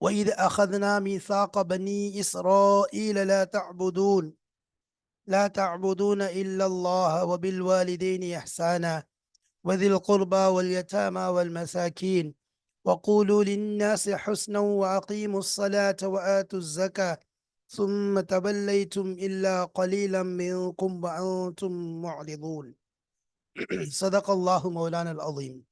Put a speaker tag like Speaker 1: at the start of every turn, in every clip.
Speaker 1: وإذ أخذنا ميثاق بني إسرائيل لا تعبدون لا تعبدون إلا الله وبالوالدين إحسانا وذي القربى واليتامى والمساكين وقولوا للناس حسنا وأقيموا الصلاة وآتوا الزكاة ثم توليتم إلا قليلا منكم وأنتم معرضون. صدق الله مولانا العظيم.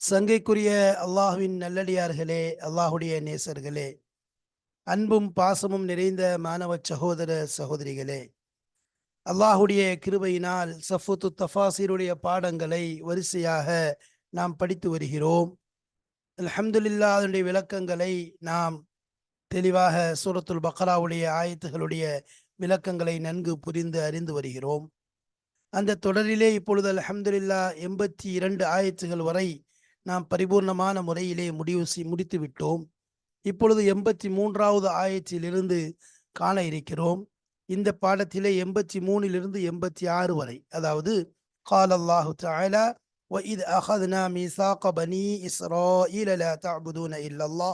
Speaker 1: சங்கைக்குரிய அல்லாஹுவின் நல்லடியார்களே அல்லாஹுடைய நேசர்களே அன்பும் பாசமும் நிறைந்த மாணவ சகோதர சகோதரிகளே அல்லாஹுடைய கிருபையினால் சஃபுத்து தஃபாசீருடைய பாடங்களை வரிசையாக நாம் படித்து வருகிறோம். அலமதுல்லா அதனுடைய விளக்கங்களை நாம் தெளிவாக சூரத்துல் பக்ராவுடைய ஆயத்துகளுடைய விளக்கங்களை நன்கு புரிந்து அறிந்து வருகிறோம். அந்த தொடரிலே இப்பொழுது அலமதுல்லா எண்பத்தி இரண்டு ஆயத்துகள் வரை நாம் பரிபூர்ணமான முறையிலே முடிவு செய் முடித்து விட்டோம் இப்பொழுது எண்பத்தி மூன்றாவது ஆயத்திலிருந்து காண இருக்கிறோம் இந்த பாடத்திலே எண்பத்தி மூணிலிருந்து எண்பத்தி ஆறு வரை அதாவது கால் அல்லாஹு தாலா وَإِذْ أَخَذْنَا مِيثَاقَ بَنِي إِسْرَائِيلَ لَا تَعْبُدُونَ إِلَّا اللَّهِ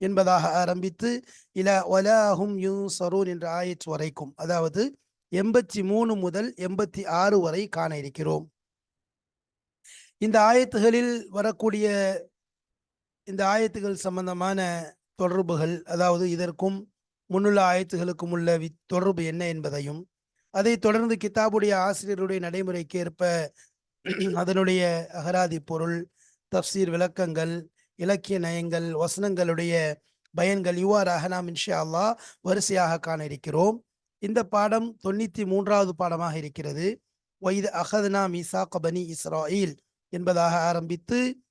Speaker 1: என்பதாக ஆரம்பித்து இல வலாஹும் யூசரூன் என்ற ஆயத் வரைக்கும் அதாவது எண்பத்தி மூணு முதல் எண்பத்தி ஆறு வரை காண இருக்கிறோம் இந்த ஆயத்துகளில் வரக்கூடிய இந்த ஆயத்துகள் சம்பந்தமான தொடர்புகள் அதாவது இதற்கும் முன்னுள்ள ஆயத்துகளுக்கும் உள்ள தொடர்பு என்ன என்பதையும் அதை தொடர்ந்து கிதாபுடைய ஆசிரியருடைய நடைமுறைக்கு ஏற்ப அதனுடைய அகராதி பொருள் தப்சீர் விளக்கங்கள் இலக்கிய நயங்கள் வசனங்களுடைய பயன்கள் இவ்வாறாக நாம் இன்ஷா அல்லாஹ் வரிசையாக காண இருக்கிறோம். இந்த பாடம் தொண்ணூத்தி மூன்றாவது பாடமாக இருக்கிறது. ஒய்து அகதுனா மீசா கபனி இஸ்ராயில். என்பதாக ஆரம்பித்து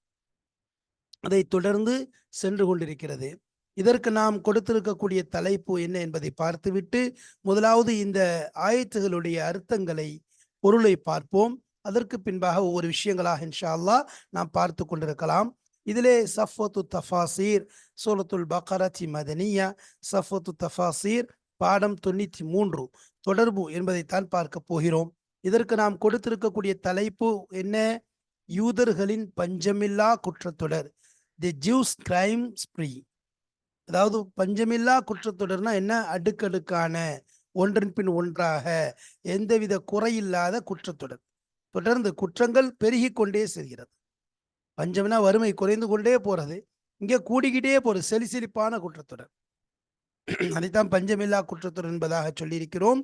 Speaker 1: அதை தொடர்ந்து சென்று கொண்டிருக்கிறது. இதற்கு நாம் கொடுத்திருக்கக்கூடிய தலைப்பு என்ன என்பதை பார்த்துவிட்டு முதலாவது இந்த ஆயத்துகளுடைய அர்த்தங்களை பொருளை பார்ப்போம். அதற்கு பின்பாக ஒவ்வொரு விஷயங்களாக இன்ஷா நாம் பார்த்து கொண்டிருக்கலாம். இதிலே சஃபத்து தஃபாசீர் சூலத்துல் பக்கரத்தி மதனியா சஃபத்து தஃபாசீர் பாடம் தொண்ணூத்தி மூன்று தொடர்பு என்பதைத்தான் பார்க்க போகிறோம். இதற்கு நாம் கொடுத்திருக்கக்கூடிய தலைப்பு என்ன? யூதர்களின் பஞ்சமில்லா குற்றத்தொடர். தி ஜூஸ் கிரைம் ஸ்ப்ரீ அதாவது பஞ்சமில்லா குற்றத்தொடர்னா என்ன? அடுக்கடுக்கான ஒன்றன் பின் ஒன்றாக எந்தவித குறையில்லாத குற்றத்தொடர். தொடர்ந்து குற்றங்கள் பெருகி கொண்டே செல்கிறது. பஞ்சம்னா வறுமை குறைந்து கொண்டே போகிறது இங்கே கூடிக்கிட்டே போகிறது செலிசெலிப்பான குற்றத்தொடர். அதைத்தான் பஞ்சமில்லா குற்றத்தொடர் என்பதாக சொல்லியிருக்கிறோம்.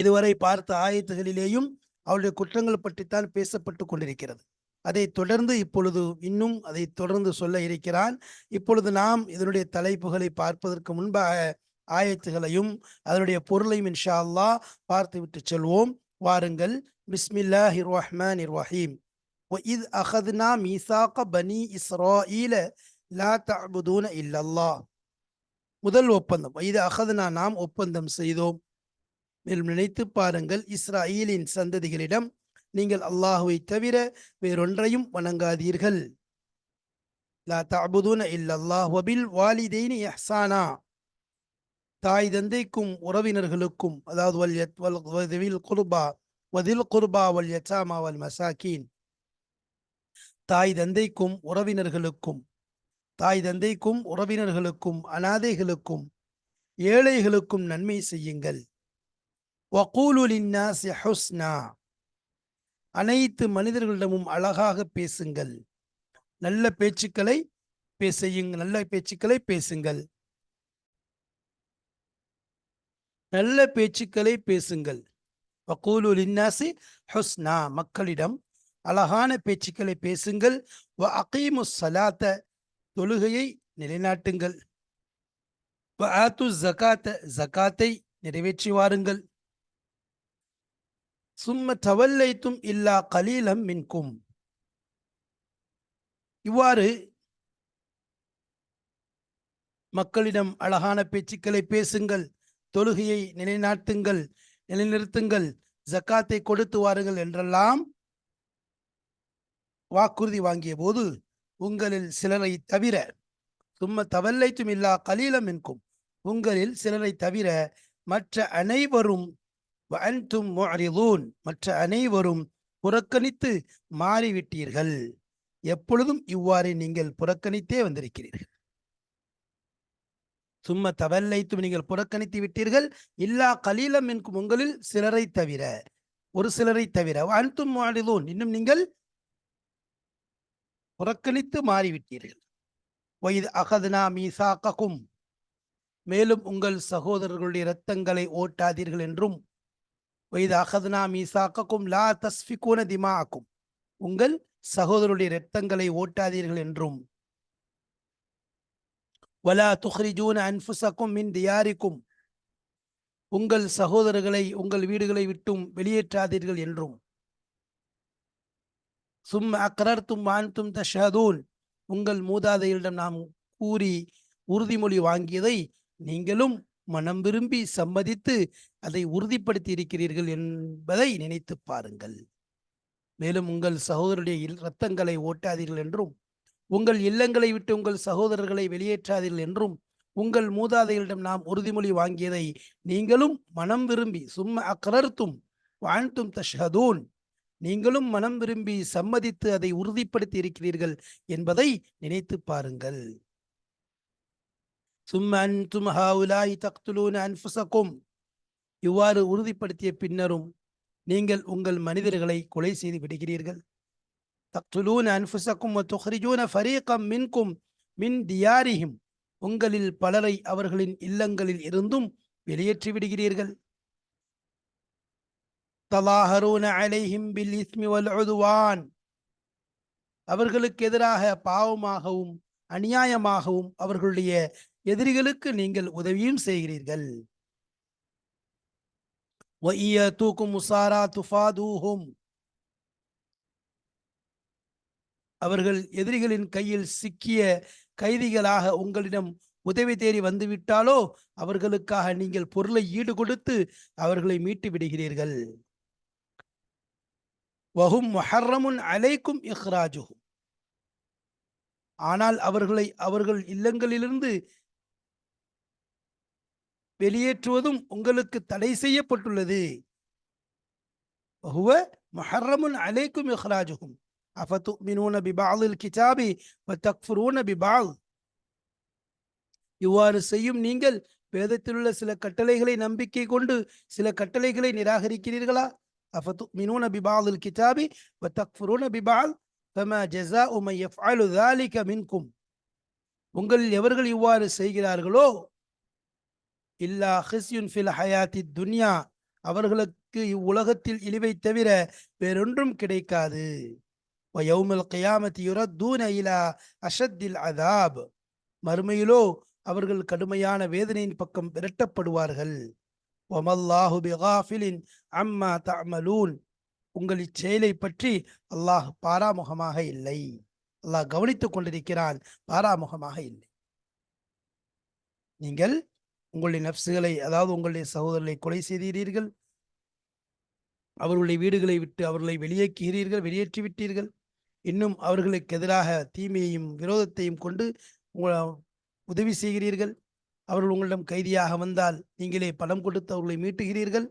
Speaker 1: இதுவரை பார்த்த ஆயத்துகளிலேயும் அவருடைய குற்றங்கள் பற்றித்தான் பேசப்பட்டு கொண்டிருக்கிறது அதை தொடர்ந்து இப்பொழுது இன்னும் அதை தொடர்ந்து சொல்ல இருக்கிறான் இப்பொழுது நாம் இதனுடைய தலைப்புகளை பார்ப்பதற்கு முன்பாக ஆயத்துகளையும் அதனுடைய பொருளையும் இன்ஷா அல்லாஹ் பார்த்து விட்டு செல்வோம் வாருங்கள் பிஸ்மில்லாஹி ரஹ்மான் ரஹீம் وَإِذْ أَخَذْنَا مِيثَاقَ بَنِي إِسْرَائِيلَ لَا تَعْبُدُونَ إِلَّا اللَّهِ முதல் ஒப்பந்தம் இது அகதுனா நாம் ஒப்பந்தம் செய்தோம் மேலும் நினைத்து பாருங்கள் இஸ்ராயலின் சந்ததிகளிடம் நீங்கள் அல்லாஹுவை தவிர வேறொன்றையும் வணங்காதீர்கள். லா தஅபுதுன இல்லல்லாஹ் வபில் வாலிதெய்னி எஹ்சானா தாய் தந்தைக்கும் உறவினர்களுக்கும் அதாவது வல் யத் வல் வதில் குர்பா வதில் குர்பா வல் யதாமா வல் மசாக்கீன் தாய் தந்தைக்கும் உறவினர்களுக்கும் தாய் தந்தைக்கும் உறவினர்களுக்கும் அனாதைகளுக்கும் ஏழைகளுக்கும் நன்மை செய்யுங்கள். வகூலு ஹுஸ்னா அனைத்து மனிதர்களிடமும் அழகாக பேசுங்கள். நல்ல பேச்சுக்களை பேசையுங்கள் நல்ல பேச்சுக்களை பேசுங்கள். நல்ல பேச்சுக்களை பேசுங்கள். வகூலு லின்னாசி ஹுஸ்னா மக்களிடம் அழகான பேச்சுக்களை பேசுங்கள். வ அகீமு சலாத்த தொழுகையை நிலைநாட்டுங்கள். வ ஆத்து ஜகாத்த ஜகாத்தை நிறைவேற்றி வாருங்கள். சும்ம தவல்லைத்தும் இல்லா கலீலம் மின்கும். இவ்வாறு மக்களிடம் அழகான பேச்சுக்களை பேசுங்கள் தொழுகையை நிலைநாட்டுங்கள் நிலைநிறுத்துங்கள் ஜக்காத்தை கொடுத்து வாருங்கள் என்றெல்லாம் வாக்குறுதி வாங்கிய போது உங்களில் சிலரை தவிர சும்ம தவல்லைத்தும் இல்லா கலீலம் என்கும் உங்களில் சிலரை தவிர மற்ற அனைவரும் அன்தும் முஅரிதூன். மற்ற அனைவரும் புறக்கணித்து மாறிவிட்டீர்கள். எப்பொழுதும் இவ்வாறு நீங்கள் புறக்கணித்தே வந்திருக்கிறீர்கள். சும்ம தவல்லைத்தும் நீங்கள் புறக்கணித்து விட்டீர்கள். இல்லா கலீலம் என்கும் உங்களில் சிலரை தவிர ஒரு சிலரை தவிர அன்தும் முஅரிதூன். இன்னும் நீங்கள் புறக்கணித்து மாறிவிட்டீர்கள். வயது அகதுனா மீசாக்கும். மேலும் உங்கள் சகோதரர்களுடைய இரத்தங்களை ஓட்டாதீர்கள் என்றும் வயது அகதுனா மீசாக்கும் லா தஸ்ஃபிகூன திமாக்கும் உங்கள் சகோதரருடைய இரத்தங்களை ஓட்டாதீர்கள் என்றும். வலா துஹ்ரிஜூன அன்ஃபுசக்கும் மின் தியாரிக்கும் உங்கள் சகோதரர்களை உங்கள் வீடுகளை விட்டும் வெளியேற்றாதீர்கள் என்றும். சும் அக்ரர்த்தும் வான்தும் தஷதூன் உங்கள் மூதாதையரிடம் நாம் கூறி உறுதிமொழி வாங்கியதை நீங்களும் மனம் விரும்பி சம்மதித்து அதை உறுதிப்படுத்தி இருக்கிறீர்கள் என்பதை நினைத்து பாருங்கள். மேலும் உங்கள் சகோதரருடைய இரத்தங்களை ஓட்டாதீர்கள் என்றும் உங்கள் இல்லங்களை விட்டு உங்கள் சகோதரர்களை வெளியேற்றாதீர்கள் என்றும் உங்கள் மூதாதைகளிடம் நாம் உறுதிமொழி வாங்கியதை நீங்களும் மனம் விரும்பி சும்ம அக்ரர்த்தும் வாழ்த்தும் தஷ்ஹதூன் நீங்களும் மனம் விரும்பி சம்மதித்து அதை உறுதிப்படுத்தி இருக்கிறீர்கள் என்பதை நினைத்து பாருங்கள். சும்ம அன்தும் ஹாவுலாய் தக்துலூன அன்ஃபுசக்கும் இவ்வாறு உறுதிப்படுத்திய பின்னரும் நீங்கள் உங்கள் மனிதர்களை கொலை செய்து விடுகிறீர்கள். தக்துலூன் அன்புசக்கும் துஹ்ரிஜூன ஃபரீகம் மின்கும் மின் தியாரிஹிம் உங்களில் பலரை அவர்களின் இல்லங்களில் இருந்தும் வெளியேற்றி விடுகிறீர்கள். தலாஹரூன அலைஹிம் பில் இஸ்மி வல் உதுவான் அவர்களுக்கு எதிராக பாவமாகவும் அநியாயமாகவும் அவர்களுடைய எதிரிகளுக்கு நீங்கள் உதவியும் செய்கிறீர்கள். வஇயதூக்கும் முசாரா துஃபாதூஹும். அவர்கள் எதிரிகளின் கையில் சிக்கிய கைதிகளாக உங்களிடம் உதவி தேடி வந்துவிட்டாலோ அவர்களுக்காக நீங்கள் பொருளை ஈடு கொடுத்து அவர்களை மீட்டு விடுகிறீர்கள். வஹும் மஹர்ரமுன் அலைக்கும் இஹ்ராஜுகும் ஆனால் அவர்களை அவர்கள் இல்லங்களிலிருந்து வெளியேற்றுவதும் உங்களுக்கு தடை செய்யப்பட்டுள்ளது. ஹுவ மஹர்ரமுன் அலைக்கும் இஹ்ராஜுகும். அஃபத்து மினூன பிபாலில் கிதாபி தக்ஃபுரூன பிபால். இவ்வாறு செய்யும் நீங்கள் வேதத்தில் உள்ள சில கட்டளைகளை நம்பிக்கை கொண்டு சில கட்டளைகளை நிராகரிக்கிறீர்களா? அஃபத்து மினூன பிபாலில் கிதாபி தக்ஃபுரூன பிபால். ஃபமா ஜஸா உமை எஃப் அலு தாலிக மின்கும். உங்களில் எவர்கள் இவ்வாறு செய்கிறார்களோ இல்லா ஹிஸ்யுன் ஃபில் ஹயாத்தி துன்யா. அவர்களுக்கு இவ்வுலகத்தில் இழிவை தவிர வேறொன்றும் கிடைக்காது. வயௌமல் கயாமத்தி யுரத்தூன இலா அஷத்தில் அதாப். மறுமையிலோ அவர்கள் கடுமையான வேதனையின் பக்கம் விரட்டப்படுவார்கள். ஒமல்லாஹு பிகாஃபிலின் அம்மா தமலூன் உங்கள் இச்செயலை பற்றி அல்லாஹ் பாராமுகமாக இல்லை. அல்லாஹ் கவனித்துக் கொண்டிருக்கிறான் பாராமுகமாக இல்லை. நீங்கள் உங்களுடைய நப்சுகளை அதாவது உங்களுடைய சகோதரர்களை கொலை செய்தீர்கள் அவர்களுடைய வீடுகளை விட்டு அவர்களை வெளியேற்றுகிறீர்கள் வெளியேற்றி விட்டீர்கள் இன்னும் அவர்களுக்கு எதிராக தீமையையும் விரோதத்தையும் கொண்டு உங்கள் உதவி செய்கிறீர்கள். அவர்கள் உங்களிடம் கைதியாக வந்தால் நீங்களே பணம் கொடுத்து அவர்களை மீட்டுகிறீர்கள்.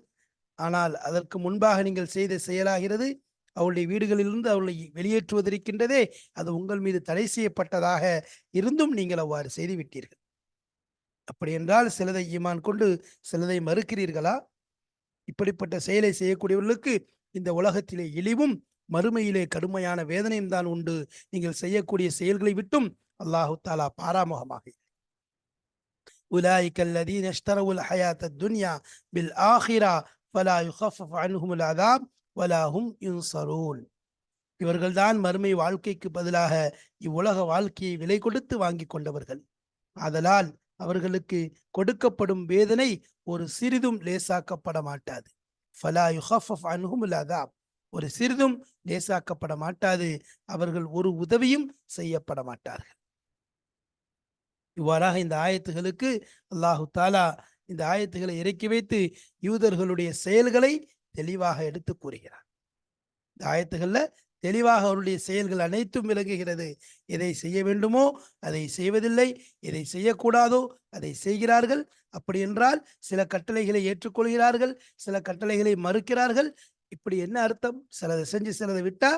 Speaker 1: ஆனால் அதற்கு முன்பாக நீங்கள் செய்த செயலாகிறது அவருடைய வீடுகளிலிருந்து அவர்களை வெளியேற்றுவதற்கின்றதே அது உங்கள் மீது தடை செய்யப்பட்டதாக இருந்தும் நீங்கள் அவ்வாறு செய்துவிட்டீர்கள். அப்படி என்றால் சிலதை ஈமான் கொண்டு சிலதை மறுக்கிறீர்களா இப்படிப்பட்ட செயலை செய்யக்கூடியவர்களுக்கு இந்த உலகத்திலே இழிவும் மறுமையிலே கடுமையான வேதனையும் தான் உண்டு நீங்கள் செய்யக்கூடிய செயல்களை விட்டும் அல்லாஹு தாலா பாராமுகமாக இல்லை. أولئك الذين اشتروا الحياة الدنيا بالآخرة فلا يخفف عنهم العذاب ولا هم ينصرون இவர்கள்தான் மறுமை வாழ்க்கைக்கு பதிலாக இவ்வுலக வாழ்க்கையை விலை கொடுத்து வாங்கி கொண்டவர்கள் ஆதலால் அவர்களுக்கு கொடுக்கப்படும் வேதனை ஒரு சிறிதும் லேசாக்கப்பட மாட்டாது ஃபலா யுஹஃப் அன்ஹுமுல் அதாப். ஒரு சிறிதும் லேசாக்கப்பட மாட்டாது அவர்கள் ஒரு உதவியும் செய்யப்பட மாட்டார்கள் இவ்வாறாக இந்த ஆயத்துகளுக்கு அல்லாஹு தாலா இந்த ஆயத்துகளை இறக்கி வைத்து யூதர்களுடைய செயல்களை தெளிவாக எடுத்து கூறுகிறார் இந்த ஆயத்துகள்ல தெளிவாக அவருடைய செயல்கள் அனைத்தும் விளங்குகிறது. எதை செய்ய வேண்டுமோ அதை செய்வதில்லை. எதை செய்யக்கூடாதோ அதை செய்கிறார்கள். அப்படி என்றால் சில கட்டளைகளை ஏற்றுக்கொள்கிறார்கள். சில கட்டளைகளை மறுக்கிறார்கள். இப்படி என்ன அர்த்தம்? சிலதை செஞ்சு சிலதை விட்டா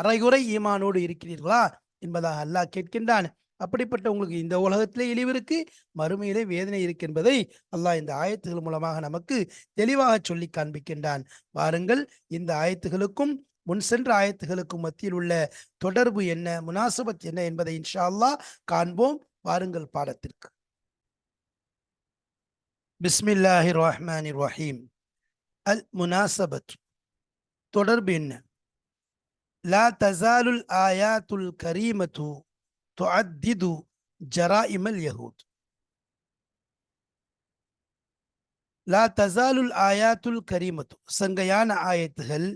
Speaker 1: அரைகுறை ஈமானோடு இருக்கிறீர்களா என்பதாக அல்லாஹ் கேட்கின்றான். அப்படிப்பட்ட உங்களுக்கு இந்த உலகத்திலே இழிவு இருக்கு மறுமையிலே வேதனை இருக்கு என்பதை அல்லாஹ் இந்த ஆயத்துகள் மூலமாக நமக்கு தெளிவாக சொல்லி காண்பிக்கின்றான். வாருங்கள் இந்த ஆயத்துகளுக்கும் முன் சென்ற ஆயத்துகளுக்கும் மத்தியில் உள்ள தொடர்பு என்ன? முனாசபத் என்ன என்பதை இன்ஷா அல்லா காண்போம். வாருங்கள் பாடத்திற்கு. பிஸ்மில்லாஹி ரஹ்மான் ரஹீம். அல் முனாசபத். தொடர்பு என்ன? லா தசாலுல் ஆயாத்துல் கரீமத்து துஅத்திது இமல் யஹூத். லா தசாலுல் ஆயாத்துல் கரீமத்து. சங்கையான ஆயத்துகள்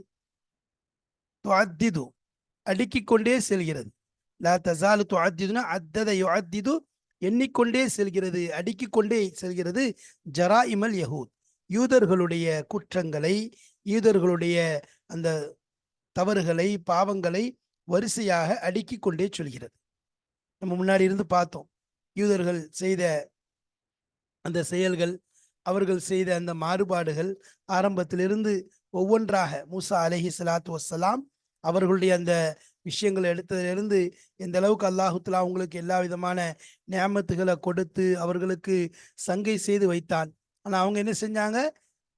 Speaker 1: துஅத்திது அடுக்கிக் கொண்டே செல்கிறது. லா தசாலு துஅத்திதுனா அத்தத யுஅத்திது எண்ணிக்கொண்டே செல்கிறது அடுக்கிக் கொண்டே செல்கிறது இமல் யஹூத். யூதர்களுடைய குற்றங்களை யூதர்களுடைய அந்த தவறுகளை பாவங்களை வரிசையாக அடுக்கிக் கொண்டே சொல்கிறது. நம்ம முன்னாடி இருந்து பார்த்தோம். யூதர்கள் செய்த அந்த செயல்கள் அவர்கள் செய்த அந்த மாறுபாடுகள் ஆரம்பத்திலிருந்து ஒவ்வொன்றாக மூசா அலஹி சலாத்து வசலாம் அவர்களுடைய அந்த விஷயங்களை எடுத்ததிலிருந்து எந்த அளவுக்கு அல்லாஹுத்தலா அவங்களுக்கு எல்லா விதமான நியமத்துகளை கொடுத்து அவர்களுக்கு சங்கை செய்து வைத்தான். ஆனால் அவங்க என்ன செஞ்சாங்க?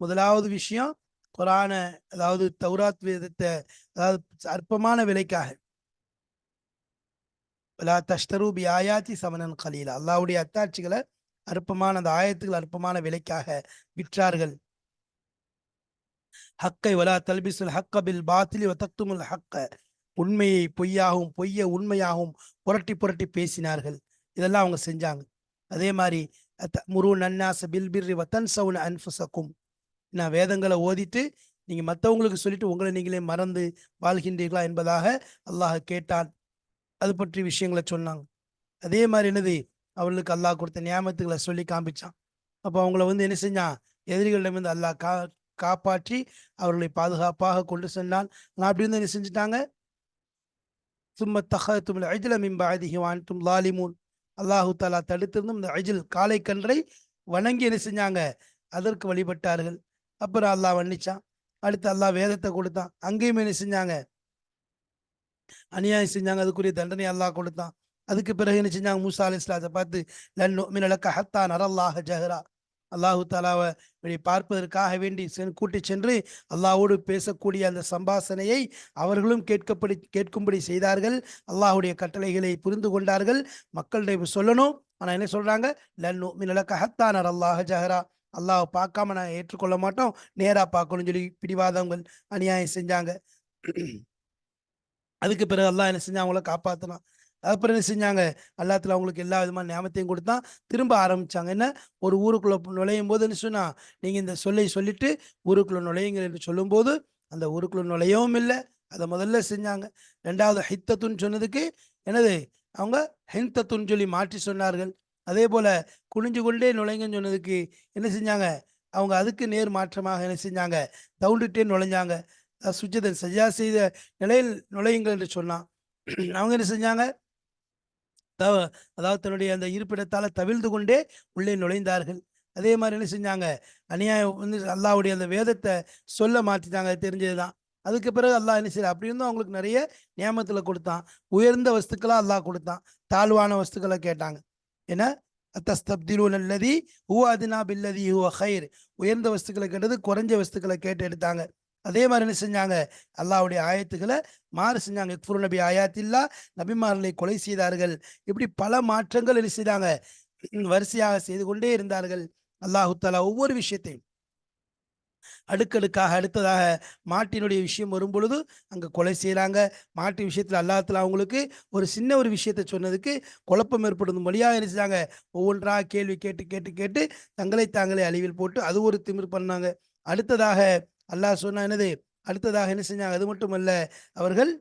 Speaker 1: முதலாவது விஷயம் குரான அதாவது தௌராத் வேதத்தை அதாவது அற்பமான விலைக்காக. லா தஷ்தரு பி ஆயாத்தி சமனன் கலீலா. அத்தாட்சிகளை அற்பமான அந்த ஆயத்துக்கள் அற்பமான விலைக்காக விற்றார்கள். ஹக்கை வலா தல்பிசுல் ஹக்க பில் பாத்திலி வத்தக்துமுல் ஹக்க. உண்மையை பொய்யாகவும் பொய்யை உண்மையாகவும் புரட்டி புரட்டி பேசினார்கள். இதெல்லாம் அவங்க செஞ்சாங்க. அதே மாதிரி முரு நன்னாச பில் பிர்ரி வத்தன் சவுன் அன்ஃபுசக்கும் நான் வேதங்களை ஓதிட்டு நீங்க மற்றவங்களுக்கு சொல்லிட்டு உங்களை நீங்களே மறந்து வாழ்கின்றீர்களா என்பதாக அல்லாஹ் கேட்டான். அது பற்றி விஷயங்களை சொன்னாங்க. அதே மாதிரி என்னது? அவர்களுக்கு அல்லாஹ் கொடுத்த நியாமத்துகளை சொல்லி காமிச்சான். அப்போ அவங்கள வந்து என்ன செஞ்சான்? எதிரிகளிடமிருந்து அல்லாஹ் கா காப்பாற்றி அவர்களை பாதுகாப்பாக கொண்டு சென்றான். நான் அப்படி இருந்து என்ன செஞ்சுட்டாங்க? சும்ம தஹத்தும் அஜில மிம்பாதிஹி தும் லாலிமூன் அல்லாஹு தாலா தடுத்திருந்தும் இந்த அஜில் காலை கன்றை வணங்கி என்ன செஞ்சாங்க? அதற்கு வழிபட்டார்கள். அப்புறம் அல்லாஹ் வன்னிச்சான். அடுத்து அல்லாஹ் வேதத்தை கொடுத்தான். அங்கேயும் என்ன செஞ்சாங்க? அநியாயம் செஞ்சாங்க. அதுக்குரிய தண்டனை அல்லாஹ் கொடுத்தான். அதுக்கு பிறகு என்ன செஞ்சாங்க? மூசா அலி இஸ்லாத்தை பார்த்து லன் மினலக்க ஹத்தா நரல்லாஹ ஜஹரா. அல்லாஹு தாலாவை பார்ப்பதற்காக வேண்டி சென் கூட்டி சென்று அல்லாஹோடு பேசக்கூடிய அந்த சம்பாசனையை அவர்களும் கேட்கப்படி கேட்கும்படி செய்தார்கள். அல்லாஹ்வுடைய கட்டளைகளை புரிந்து கொண்டார்கள். மக்களிடம் சொல்லணும். ஆனால் என்ன சொல்றாங்க? லன்னு மினலக்க ஹத்தா நரல்லாஹ ஜஹரா. அல்லாஹ் பார்க்காம நான் ஏற்றுக்கொள்ள மாட்டோம். நேராக பார்க்கணும்னு சொல்லி பிடிவாதவங்கள் அநியாயம் செஞ்சாங்க. அதுக்கு பிறகு அல்லாஹ் என்ன செஞ்சு அவங்கள காப்பாற்றலாம் அப்புறம் என்ன செஞ்சாங்க? அல்லாத்துல அவங்களுக்கு எல்லா விதமான ஞாபகத்தையும் கொடுத்தான். திரும்ப ஆரம்பிச்சாங்க. என்ன? ஒரு ஊருக்குள்ள நுழையும் போது என்ன சொன்னா நீங்க இந்த சொல்லை சொல்லிட்டு ஊருக்குள்ள நுழையுங்கள் என்று சொல்லும்போது அந்த ஊருக்குள்ள நுழையவும் இல்லை. அதை முதல்ல செஞ்சாங்க. ரெண்டாவது ஹித்தத்துன்னு சொன்னதுக்கு என்னது? அவங்க ஹிந்தத்துன்னு சொல்லி மாற்றி சொன்னார்கள். அதே போல குனிஞ்சு கொண்டே நுழைங்கன்னு சொன்னதுக்கு என்ன செஞ்சாங்க? அவங்க அதுக்கு நேர் மாற்றமாக என்ன செஞ்சாங்க? தவுண்டுட்டே நுழைஞ்சாங்க. சுஜிதன் சஜா செய்த நிலையில் நுழையுங்கள் என்று சொன்னான். அவங்க என்ன செஞ்சாங்க? தவ அதாவது தன்னுடைய அந்த இருப்பிடத்தால் தவிழ்ந்து கொண்டே உள்ளே நுழைந்தார்கள். அதே மாதிரி என்ன செஞ்சாங்க? அநியாயம் வந்து அல்லாவுடைய அந்த வேதத்தை சொல்ல மாற்றிட்டாங்க அது தெரிஞ்சதுதான். அதுக்கு பிறகு அல்லாஹ் என்ன செய்யல அப்படி இருந்தும் அவங்களுக்கு நிறைய நியமத்தில் கொடுத்தான். உயர்ந்த வஸ்துக்களாக அல்லாஹ் கொடுத்தான். தாழ்வான வஸ்துக்களை கேட்டாங்க. ஏன்னா தஸ்தப்திலூன் அல்லதி ஹூ அதினா பில்லதி ஹூ ஹைர் உயர்ந்த வஸ்துக்களை கேட்டது குறைஞ்ச வஸ்துக்களை கேட்டு எடுத்தாங்க. அதே மாதிரி என்ன செஞ்சாங்க? அல்லாவுடைய ஆயத்துக்களை மாறு செஞ்சாங்க. இக்ஃபுரு நபி ஆயாத்தில்லா நபிமார்களை கொலை செய்தார்கள். இப்படி பல மாற்றங்கள் என்ன செய்தாங்க? வரிசையாக செய்து கொண்டே இருந்தார்கள். அல்லாஹு தாலா ஒவ்வொரு விஷயத்தையும். அடுக்கடுக்காக அடுத்ததாக மாட்டினுடைய விஷயம் வரும் பொழுது அங்க கொலை செய்யறாங்க மாட்டு விஷயத்துல அல்லாத்துல அவங்களுக்கு ஒரு சின்ன ஒரு விஷயத்தை சொன்னதுக்கு குழப்பம் ஏற்படும் வழியாக என்ன ஒவ்வொன்றா கேள்வி கேட்டு கேட்டு கேட்டு தங்களை தாங்களே அழிவில் போட்டு அது ஒரு திமிர் பண்ணாங்க. அடுத்ததாக அல்லாஹ் சொன்னா என்னது? அடுத்ததாக என்ன செஞ்சாங்க? அது மட்டுமல்ல அவர்கள்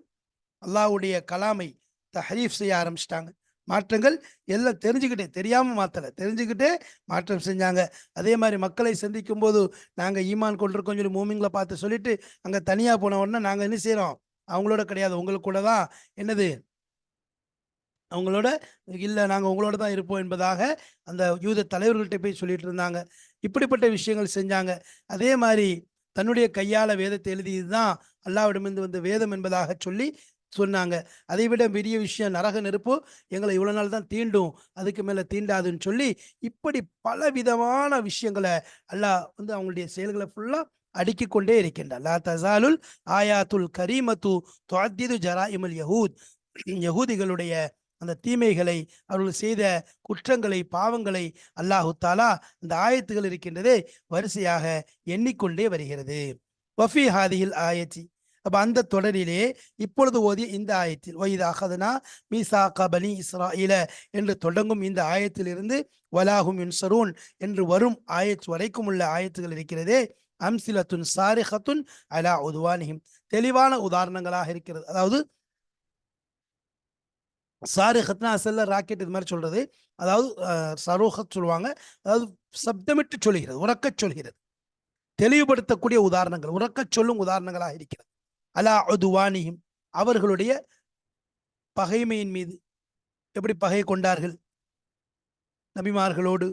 Speaker 1: அல்லாஹ்வுடைய கலாமை தஹரீஃப் செய்ய ஆரம்பிச்சிட்டாங்க. மாற்றங்கள் எல்லாம் தெரிஞ்சுக்கிட்டே தெரியாம மாத்தல தெரிஞ்சுக்கிட்டே மாற்றம் செஞ்சாங்க. அதே மாதிரி மக்களை சந்திக்கும் போது நாங்கள் ஈமான் கொண்டிருக்கோம் சொல்லி மூமிங்களை பார்த்து சொல்லிட்டு அங்கே தனியாக போன உடனே நாங்கள் என்ன செய்கிறோம் அவங்களோட கிடையாது உங்களுக்கு கூட தான். என்னது? அவங்களோட இல்லை நாங்கள் உங்களோட தான் இருப்போம் என்பதாக அந்த யூத தலைவர்கள்ட்ட போய் சொல்லிட்டு இருந்தாங்க. இப்படிப்பட்ட விஷயங்கள் செஞ்சாங்க. அதே மாதிரி தன்னுடைய கையால வேதத்தை எழுதியது தான் அல்லாவிடமிருந்து வந்த வேதம் என்பதாக சொல்லி சொன்னாங்க. அதை விட பெரிய விஷயம் நரக நெருப்பு எங்களை இவ்வளவு நாள் தான் தீண்டும் அதுக்கு மேல தீண்டாதுன்னு சொல்லி இப்படி பல விதமான விஷயங்களை அல்லாஹ் வந்து அவங்களுடைய செயல்களை ஃபுல்லா அடுக்கிக் கொண்டே இருக்கின்றார். லா தசாலுல் ஆயாத்துல் கரீமத்து ஜரா இமல் யஹூத். யகூதிகளுடைய அந்த தீமைகளை அவர்கள் செய்த குற்றங்களை பாவங்களை அல்லாஹு தாலா அந்த ஆயத்துகள் இருக்கின்றதே வரிசையாக எண்ணிக்கொண்டே வருகிறது. வஃபி ஹாதியில் ஆயத்தி. அப்ப அந்த தொடரிலே இப்பொழுது ஓதிய இந்த ஆயத்தில் ஒய்து அகதனா மீசா கபனி இஸ்ரா இல என்று தொடங்கும் இந்த ஆயத்திலிருந்து வலாஹும் இன்சரூன் என்று வரும் ஆயத் வரைக்கும் உள்ள ஆயத்துகள் இருக்கிறதே அம்சிலத்துன் சாரிஹத்துன் அலா உதுவானிஹிம் தெளிவான உதாரணங்களாக இருக்கிறது. அதாவது சாரிஹத்னா அசல்ல ராக்கெட் இது மாதிரி சொல்றது. அதாவது அஹ், சொல்லுவாங்க. அதாவது சப்தமிட்டு சொல்கிறது உறக்கச் சொல்கிறது. தெளிவுபடுத்தக்கூடிய உதாரணங்கள் உறக்கச் சொல்லும் உதாரணங்களாக இருக்கிறது. அலா உதுவானிஹிம் அவர்களுடைய பகைமையின் மீது எப்படி பகை கொண்டார்கள்? நபிமார்களோடு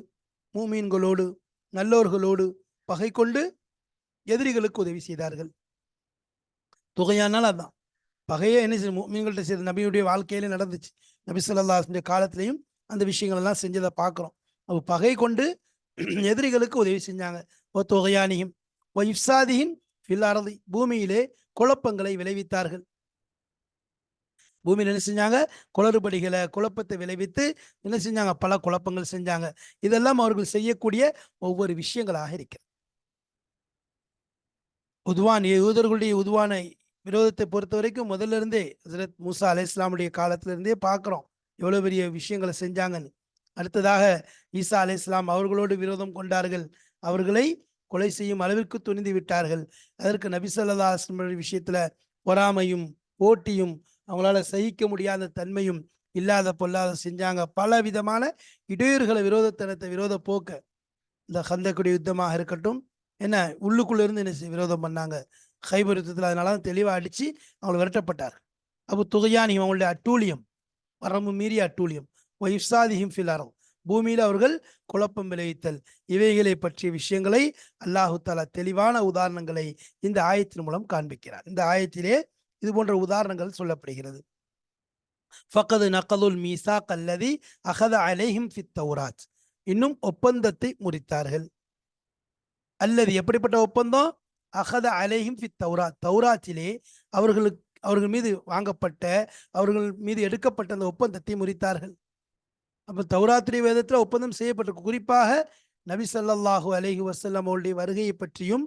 Speaker 1: மூமீன்களோடு நல்லோர்களோடு பகை கொண்டு எதிரிகளுக்கு உதவி செய்தார்கள். தொகையானால் அதான். பகையே என்ன செய்ய மீன்கள்ட்ட செய்த நபியுடைய வாழ்க்கையிலே நடந்துச்சு. நபி சொல்லாஹுடைய காலத்திலையும் அந்த விஷயங்கள் எல்லாம் செஞ்சதை பார்க்குறோம். அப்போ பகை கொண்டு எதிரிகளுக்கு உதவி செஞ்சாங்க. ஓ தொகையானியும் ஓ இப்சாதியின் ஃபில்லாரதி பூமியிலே குழப்பங்களை விளைவித்தார்கள். பூமியில் என்ன செஞ்சாங்க? குளறுபடிகளை குழப்பத்தை விளைவித்து என்ன செஞ்சாங்க? பல குழப்பங்கள் செஞ்சாங்க. இதெல்லாம் அவர்கள் செய்யக்கூடிய ஒவ்வொரு விஷயங்களாக இருக்கிறது. உதுவான் யூதர்களுடைய உதுவான விரோதத்தை பொறுத்த வரைக்கும் முதல்ல இருந்தே ஹசரத் மூசா அலை இஸ்லாமுடைய காலத்திலிருந்தே பார்க்குறோம் எவ்வளோ பெரிய விஷயங்களை செஞ்சாங்கன்னு. அடுத்ததாக ஈசா அலை இஸ்லாம் அவர்களோடு விரோதம் கொண்டார்கள். அவர்களை கொலை செய்யும் அளவிற்கு துணிந்து விட்டார்கள். அதற்கு நபிசல்லா அஸ்லமுடைய அலைஹி விஷயத்துல பொறாமையும் போட்டியும் அவங்களால சகிக்க முடியாத தன்மையும் இல்லாத பொல்லாத செஞ்சாங்க. பல விதமான இடையூறுகளை விரோதத்தனத்தை விரோத போக்க. இந்த ஹந்தக்குடி யுத்தமாக இருக்கட்டும் என்ன உள்ளுக்குள்ள இருந்து என்ன செய்- விரோதம் பண்ணாங்க. ஹைபர் யுத்தத்தில் அதனால தான் தெளிவாக அடித்து அவங்களை விரட்டப்பட்டார். அப்போ துகையானி அவங்களுடைய அட்டூழியம். வரம்பு மீறிய அட்டூழியம். ஒய்சாதிஹிம் ஃபிலாரம் பூமியில் அவர்கள் குழப்பம் விளைவித்தல். இவைகளை பற்றிய விஷயங்களை அல்லாஹு தாலா தெளிவான உதாரணங்களை இந்த ஆயத்தின் மூலம் காண்பிக்கிறார். இந்த ஆயத்திலே இது போன்ற உதாரணங்கள் சொல்லப்படுகிறது. ஃபக்கது நக்கலுல் மீசா கல்லதி அகத அலேஹிம் ஃபித்தௌராத் இன்னும் ஒப்பந்தத்தை முறித்தார்கள். அல்லது எப்படிப்பட்ட ஒப்பந்தம்? அகத அலைஹிம் ஃபித் தௌராத். தௌராத்திலே அவர்களுக்கு அவர்கள் மீது வாங்கப்பட்ட அவர்கள் மீது எடுக்கப்பட்ட அந்த ஒப்பந்தத்தை முறித்தார்கள். அப்போ தௌராத்திரி வேதத்தில் ஒப்பந்தம் செய்யப்பட்டிருக்கு குறிப்பாக நபி ஸல்லல்லாஹு அலஹி வசல்லம் அவருடைய வருகையை பற்றியும்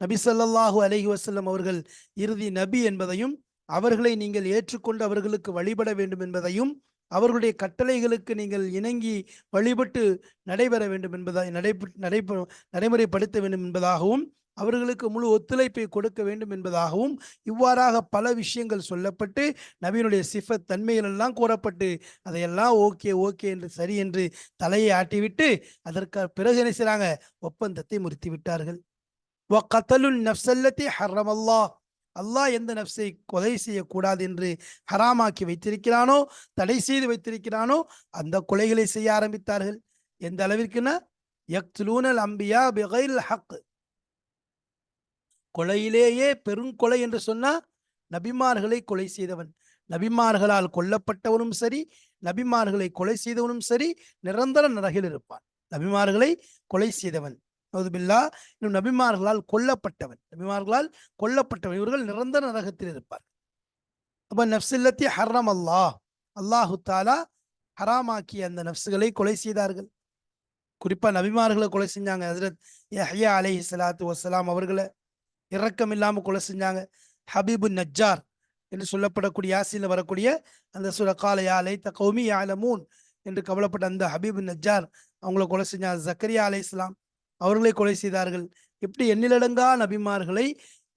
Speaker 1: நபி ஸல்லல்லாஹு அலஹி வசல்லம் அவர்கள் இறுதி நபி என்பதையும் அவர்களை நீங்கள் ஏற்றுக்கொண்டு அவர்களுக்கு வழிபட வேண்டும் என்பதையும் அவர்களுடைய கட்டளைகளுக்கு நீங்கள் இணங்கி வழிபட்டு நடைபெற வேண்டும் என்பதை நடை நடைபெ நடைமுறைப்படுத்த வேண்டும் என்பதாகவும் அவர்களுக்கு முழு ஒத்துழைப்பை கொடுக்க வேண்டும் என்பதாகவும் இவ்வாறாக பல விஷயங்கள் சொல்லப்பட்டு நபியினுடைய சிஃபத் தன்மைகள் எல்லாம் கூறப்பட்டு அதையெல்லாம் ஓகே ஓகே என்று சரி என்று தலையை ஆட்டிவிட்டு அதற்கு பிறகு என்ன செய்றாங்க? ஒப்பந்தத்தை முறித்து விட்டார்கள் கத்தலுல் நப்சல்லத்தி ஹர்ரமல்லா அல்லாஹ் எந்த நப்சை கொலை செய்யக்கூடாது என்று ஹராமாக்கி வைத்திருக்கிறானோ தடை செய்து வைத்திருக்கிறானோ அந்த கொலைகளை செய்ய ஆரம்பித்தார்கள். எந்த அளவிற்குன்னா யக்துலூனல் அம்பியா பிகைல் ஹக். கொலையிலேயே பெருங்கொலை என்று சொன்னா நபிமார்களை கொலை செய்தவன். நபிமார்களால் கொல்லப்பட்டவனும் சரி நபிமார்களை கொலை செய்தவனும் சரி நிரந்தர நரகில் இருப்பான். நபிமார்களை கொலை செய்தவன். பில்லா இன்னும் நபிமார்களால் கொல்லப்பட்டவன். நபிமார்களால் கொல்லப்பட்டவன். இவர்கள் நிரந்தர நரகத்தில் இருப்பார் அப்ப நப்சில்லத்தி ஹர்ரம் அல்லாஹ். அல்லாஹு தாலா ஹராமாக்கிய அந்த நப்சுகளை கொலை செய்தார்கள். குறிப்பா நபிமார்களை கொலை செஞ்சாங்க. ஹசரத் யஹ்யா சலாத்து ஸலாத்து வஸ்ஸலாம் அவர்களை இரக்கம் இல்லாம கொலை செஞ்சாங்க. ஹபீபு நஜ்ஜார் என்று சொல்லப்படக்கூடிய யாசில வரக்கூடிய அந்த சுர கால யாலை த கௌமி ஆலமூன் என்று கவலைப்பட்ட அந்த ஹபீபு நஜ்ஜார் அவங்கள கொலை செஞ்சாங்க. ஜக்கரியா அலை இஸ்லாம் அவர்களை கொலை செய்தார்கள். இப்படி எண்ணிலடங்கா நபிமார்களை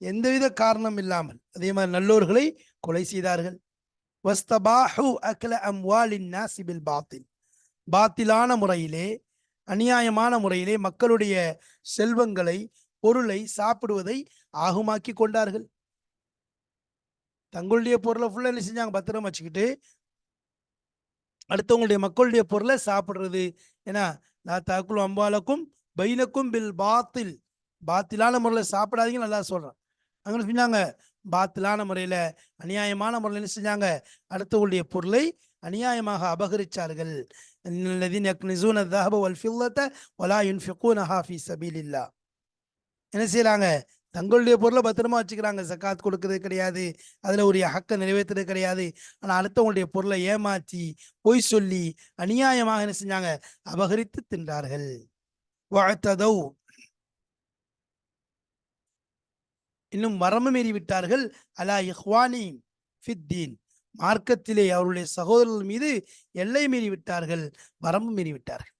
Speaker 1: எந்தவித காரணம் இல்லாமல் அதே மாதிரி நல்லோர்களை கொலை செய்தார்கள். வஸ்தபாஹு அக்ல அம்வாலின் நாசிபில் பாத்தில். பாத்திலான முறையிலே அநியாயமான முறையிலே மக்களுடைய செல்வங்களை பொருளை சாப்பிடுவதை ஆகுமாக்கி கொண்டார்கள் தங்களுடைய பொருளை ஃபுல்லாக என்ன செஞ்சாங்க? பத்திரம் வச்சுக்கிட்டு அடுத்தவங்களுடைய மக்களுடைய பொருளை சாப்பிட்றது. ஏன்னா நான் தாக்குள் அம்பாலக்கும் பைனக்கும் பில் பாத்தில் பாத்திலான முறையில் சாப்பிடாதீங்க நல்லா சொல்கிறேன் அங்கே செஞ்சாங்க? பாத்திலான முறையில் அநியாயமான முறையில் என்ன செஞ்சாங்க? அடுத்தவங்களுடைய பொருளை அநியாயமாக அபகரிச்சார்கள். என்ன செய்கிறாங்க தங்களுடைய பொருளை பத்திரமா வச்சுக்கிறாங்க. சக்காத் கொடுக்கறது கிடையாது. அதில் ஒரு ஹக்கை நிறைவேற்றுறது கிடையாது. ஆனால் அடுத்தவங்களுடைய பொருளை ஏமாற்றி பொய் சொல்லி அநியாயமாக என்ன செஞ்சாங்க? அபகரித்து தின்றார்கள். வாழ்த்ததோ இன்னும் வரம்பு மீறி விட்டார்கள். அலா இஹ்வானி ஃபித்தீன். மார்க்கத்திலே அவருடைய சகோதரர்கள் மீது எல்லை மீறி விட்டார்கள். வரம்பு மீறி விட்டார்கள்.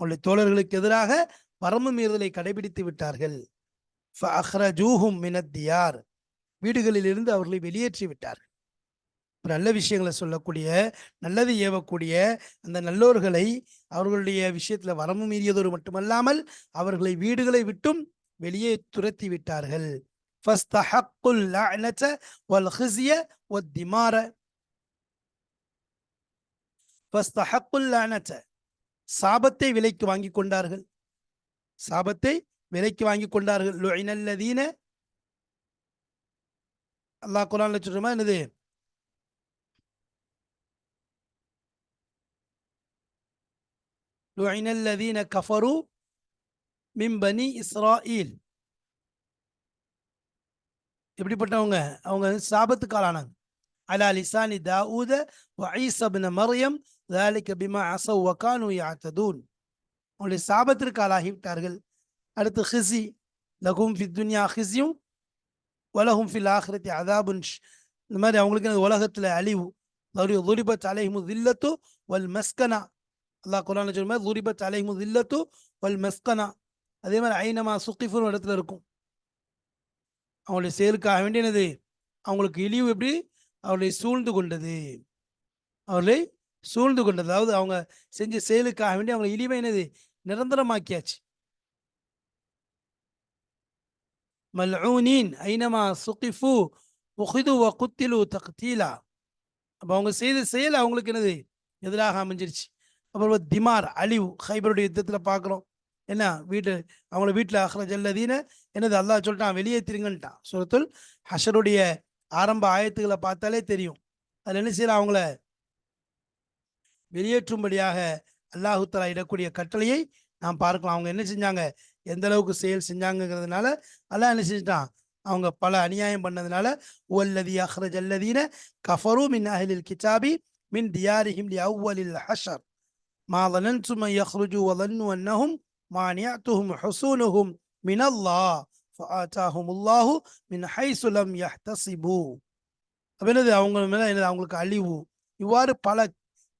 Speaker 1: அவருடைய தோழர்களுக்கு எதிராக வரம்பு மீறுதலை கடைபிடித்து விட்டார்கள். அஹ்ரஜூஹும் மினத்தியார் வீடுகளிலிருந்து அவர்களை வெளியேற்றி விட்டார் நல்ல விஷயங்களை சொல்லக்கூடிய நல்லது ஏவக்கூடிய அந்த நல்லோர்களை அவர்களுடைய விஷயத்துல வரமும் மீறியதோடு மட்டுமல்லாமல் அவர்களை வீடுகளை விட்டும் வெளியே துரத்தி விட்டார்கள். சாபத்தை விலைக்கு வாங்கி கொண்டார்கள். சாபத்தை விலைக்கு வாங்கி கொண்டார்கள் லுஇனல்லதீன அல்லாஹ் குரான்ல சொல்றமா என்னது லுஇனல்லதீன கஃபரு மின் பனி இஸ்ராயில் எப்படிப்பட்டவங்க அவங்க சாபத்துக்கு ஆளானாங்க அலா லிசானி தாவூத வஈசா பின் மரியம் ذلك بما عصوا وكانوا يعتدون அவங்களுடைய சாபத்திற்கு ஆளாகிவிட்டார்கள் அடுத்து ஹிசி லகும் ஃபி துன்யா ஹிசியும் வலகும் ஃபில் ஆஹ்ரத்தி அதாபுன் இந்த மாதிரி அவங்களுக்கு இந்த உலகத்தில் அழிவு. துரிபத் அலைஹிமு தில்லத்து வல் மஸ்கனா. அல்லா குரான் சொல்ற மாதிரி துரிபத் அலைஹிமு தில்லத்து வல் மஸ்கனா. அதே மாதிரி ஐனமா சுக்கிஃபுன்னு இடத்துல இருக்கும். அவங்களுடைய செயலுக்காக வேண்டியனது அவங்களுக்கு இழிவு எப்படி? அவர்களை சூழ்ந்து கொண்டது. அவர்களை சூழ்ந்து கொண்டது. அதாவது அவங்க செஞ்ச செயலுக்காக வேண்டி அவங்களை இழிவை என்னது? நிரந்தரமாக்கியாச்சு. மல்ஊனீன் ஐனமா சுகிஃபு உஹிது வ குத்திலு தக்தீலா அப்போ அவங்க செய்த செயல் அவங்களுக்கு என்னது? எதிராக அமைஞ்சிருச்சு. அப்புறம் திமார் அழிவு ஹைபருடைய யுத்தத்தில் பார்க்குறோம். என்ன? வீட்டு அவங்கள வீட்டில் அஹ்ரஜ் அல்லதீன என்னது? அல்லாஹ் சொல்லிட்டான் வெளியேற்றிருங்கன்ட்டான் சுரத்துல் ஹஷருடைய ஆரம்ப ஆயத்துக்களை பார்த்தாலே தெரியும். அதில் என்ன செய்யலாம் அவங்கள வெளியேற்றும்படியாக அல்லாஹுத்தலா இடக்கூடிய கட்டளையை நாம் பார்க்கலாம் அவங்க என்ன செஞ்சாங்க எந்த அளவுக்கு செயல் செஞ்சாங்கிறதுனால அல்லாஹ் என்ன செஞ்சிட்டான் அவங்க பல அநியாயம் பண்ணதுனால ஒல்லதி அஹ்ரஜ் அல்லதீன கஃபரு மின் அஹ்லில் கிதாபி மின் தியாரிஹிம் லி அவ்வலில் ஹஷர் மா ظننتم أن يخرجوا وظنوا أنهم مانعتهم حصونهم من الله فآتاهم الله من حيث لم يحتسبوا அப்ப என்னது அவங்க மேல என்னது அவங்களுக்கு அழிவு இவ்வாறு பல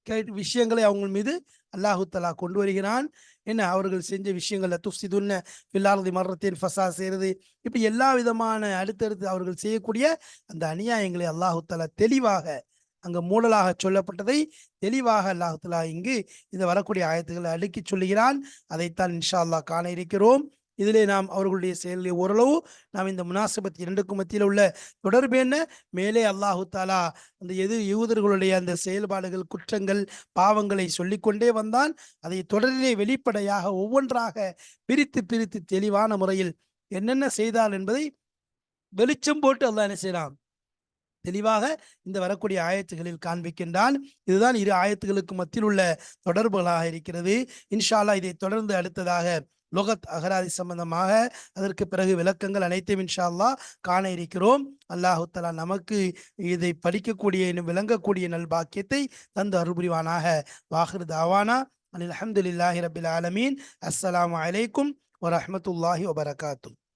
Speaker 1: கே விஷயங்களை அவங்க மீது அல்லாஹு தலா கொண்டு வருகிறான் என்ன அவர்கள் செஞ்ச விஷயங்கள்ல துஃப்சிதுன்ன பில்லாரதி மரத்தின் ஃபசா செய்யறது இப்படி எல்லா விதமான அடுத்தடுத்து அவர்கள் செய்யக்கூடிய அந்த அநியாயங்களை அல்லாஹு தெளிவாக அங்கு மூடலாக சொல்லப்பட்டதை தெளிவாக அல்லாஹுத்தலா இங்கு இந்த வரக்கூடிய ஆயத்துக்களை அடுக்கி சொல்லுகிறான். அதைத்தான் இன்ஷா அல்லாஹ் காண இருக்கிறோம். இதிலே நாம் அவர்களுடைய செயல்களை ஓரளவு நாம் இந்த முனாசபத் இரண்டுக்கும் மத்தியில் உள்ள தொடர்பு என்ன? மேலே அல்லாஹு தாலா அந்த எது யூதர்களுடைய அந்த செயல்பாடுகள் குற்றங்கள் பாவங்களை சொல்லிக்கொண்டே வந்தான். அதை தொடரிலே வெளிப்படையாக ஒவ்வொன்றாக பிரித்து பிரித்து தெளிவான முறையில் என்னென்ன செய்தால் என்பதை வெளிச்சம் போட்டு அல்லாஹ் என்ன செய்யலாம் தெளிவாக இந்த வரக்கூடிய ஆயத்துகளில் காண்பிக்கின்றான். இதுதான் இரு ஆயத்துகளுக்கு மத்தியில் உள்ள தொடர்புகளாக இருக்கிறது. இன்ஷால்லா இதை தொடர்ந்து அடுத்ததாக லொகத் அகராதி சம்பந்தமாக அதற்கு பிறகு விளக்கங்கள் அனைத்தையும் இன்ஷா அல்லாஹ் காண இருக்கிறோம். அல்லாஹுத்தலா நமக்கு இதை படிக்கக்கூடிய இன்னும் விளங்கக்கூடிய நல்பாக்கியத்தை தந்து அருள்புரிவானாக. வாஹிர் தாவானா. அனில் அஹமதுல்லாஹி ரபில் ஆலமீன். அஸ்லாம் வலைக்கும் வரமத்துல்லாஹி வபரகாத்தும்